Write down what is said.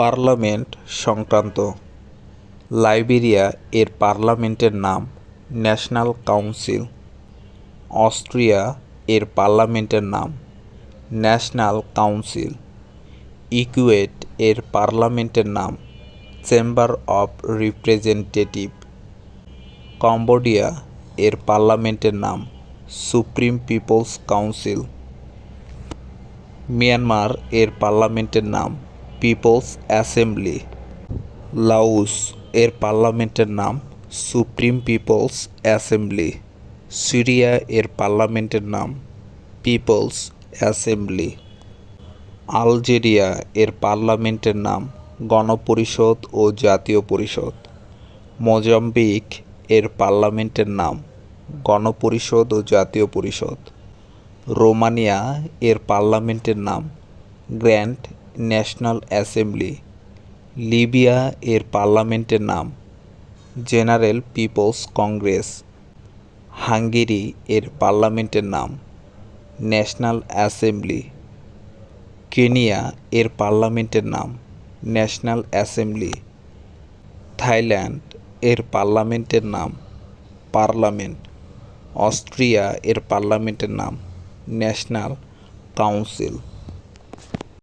Parliament সংক্রান্ত। Liberia এর পার্লামেন্টের নাম ন্যাশনাল কাউন্সিল। অস্ট্রিয়া এর পার্লামেন্টের নাম ন্যাশনাল কাউন্সিল। ইকুয়েট এর পার্লামেন্টের নাম চেম্বার অফ রিপ্রেজেন্টেটিভ। কম্বোডিয়া এর পার্লামেন্টের নাম সুপ্রিম পিপলস কাউন্সিল। মিয়ানমার এর পার্লামেন্টের নাম পিপলস অ্যাসেম্বলি লাউস এর পার্লামেন্টের নাম সুপ্রিম পিপলস অ্যাসেম্বলি, সিরিয়া এর পার্লামেন্টের নাম পিপলস অ্যাসেম্বলি, আলজেরিয়া এর পার্লামেন্টের নাম গণপরিষদ ও জাতীয় পরিষদ, মোজাম্বিক এর পার্লামেন্টের নাম গণপরিষদ ও জাতীয় পরিষদ, রোমানিয়া এর পার্লামেন্টের নাম গ্র্যান্ড ন্যাশনাল অ্যাসেম্বলি, লিবিয়া এর পার্লামেন্টের নাম, জেনারেল পিপলস কংগ্রেস, হাঙ্গেরি এর পার্লামেন্টের নাম, ন্যাশনাল অ্যাসেম্বলি, কেনিয়া এর পার্লামেন্টের নাম, ন্যাশনাল অ্যাসেম্বলি, থাইল্যান্ড এর পার্লামেন্টের নাম, পার্লামেন্ট, অস্ট্রিয়া এর পার্লামেন্টের নাম, ন্যাশনাল কাউন্সিল।